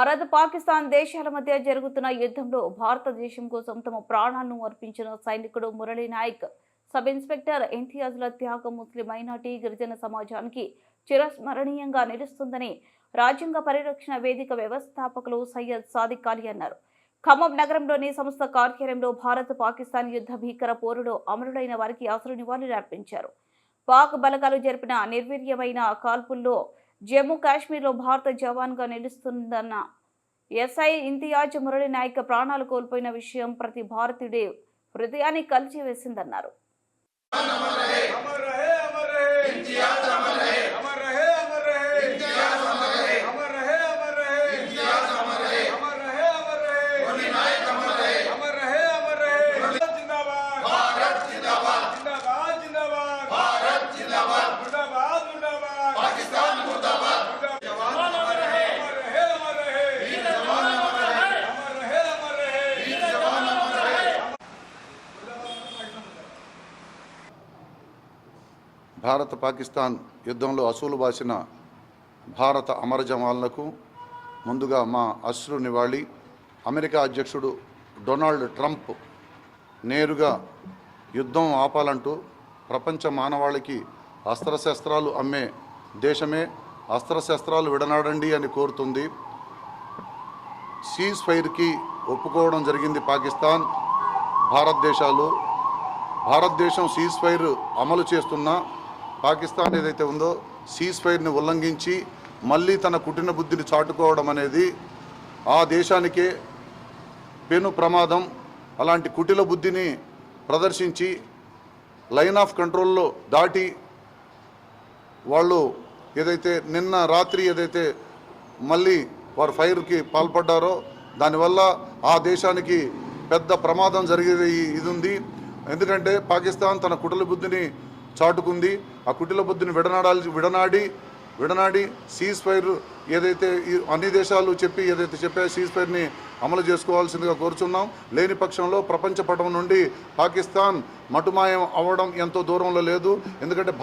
భారత్ పాకిస్తాన్ దేశాల మధ్య జరుగుతున్న యుద్ధంలో భారతదేశం కోసం తమ ప్రాణాలను అర్పించిన సైనికుడు మురళీ నాయక్ సబ్ ఇన్స్పెక్టర్ ఇంతియాజ్ల త్యాగం ముస్లిం మైనార్టీ గిరిజన సమాజానికి చిరస్మరణీయంగా నిలుస్తుందని రాజ్యాంగ పరిరక్షణ వేదిక వ్యవస్థాపకులు సయ్యద్ సాదిక్ అలీ అన్నారు. ఖమ్మం నగరంలోని సంస్థ కార్యాలయంలో భారత్ పాకిస్తాన్ యుద్ధ భీకర పోరులో అమరులైన వారికి అసలు నివాళులు అర్పించారు పాక్ బలగాలు జరిపిన నిర్వీర్యమైన కాల్పుల్లో జమ్మూ కాశ్మీర్లో భారత జవాన్గా నిలుస్తుందన్న ఎస్ఐ ఇంతియాజ్ మురళి నాయక్ ప్రాణాలు కోల్పోయిన విషయం ప్రతి భారతీయుడే హృదయాన్ని కలిచివేసిందన్నారు. భారత పాకిస్తాన్ యుద్ధంలో అసూలు బాసిన భారత అమర జవాన్లకు ముందుగా మా అశ్రు నివాళి. అమెరికా అధ్యక్షుడు డొనాల్డ్ ట్రంప్ నేరుగా యుద్ధం ఆపాలంటూ ప్రపంచ మానవాళికి అస్త్రశస్త్రాలు అమ్మే దేశమే అస్త్రశస్త్రాలు విడనాడండి అని కోరుతుంది. సీజ్ ఫైర్కి ఒప్పుకోవడం జరిగింది పాకిస్తాన్. భారతదేశాలు భారతదేశం సీజ్ ఫైర్ అమలు చేస్తున్న పాకిస్తాన్ ఏదైతే ఉందో సీజ్ ఫైర్ని ఉల్లంఘించి మళ్ళీ తన కుటిన బుద్ధిని చాటుకోవడం అనేది ఆ దేశానికే పెను ప్రమాదం. అలాంటి కుటిల బుద్ధిని ప్రదర్శించి లైన్ ఆఫ్ కంట్రోల్లో దాటి వాళ్ళు ఏదైతే నిన్న రాత్రి ఏదైతే మళ్ళీ వారు ఫైర్కి పాల్పడ్డారో దానివల్ల ఆ దేశానికి పెద్ద ప్రమాదం జరిగేది ఇది ఉంది. ఎందుకంటే పాకిస్తాన్ తన కుటిల బుద్ధిని చాటుకుంది. ఆ కుటిల బుద్ధిని విడనాడాలి విడనాడి విడనాడి సీజ్ ఫైర్ ఏదైతే అన్ని దేశాలు చెప్పి ఏదైతే చెప్పే సీజ్ ఫైర్ని అమలు చేసుకోవాల్సిందిగా కోరుచున్నాం. లేని పక్షంలో ప్రపంచ పటం నుండి పాకిస్తాన్ మటుమాయం అవ్వడం ఎంతో దూరంలో లేదు. ఎందుకంటే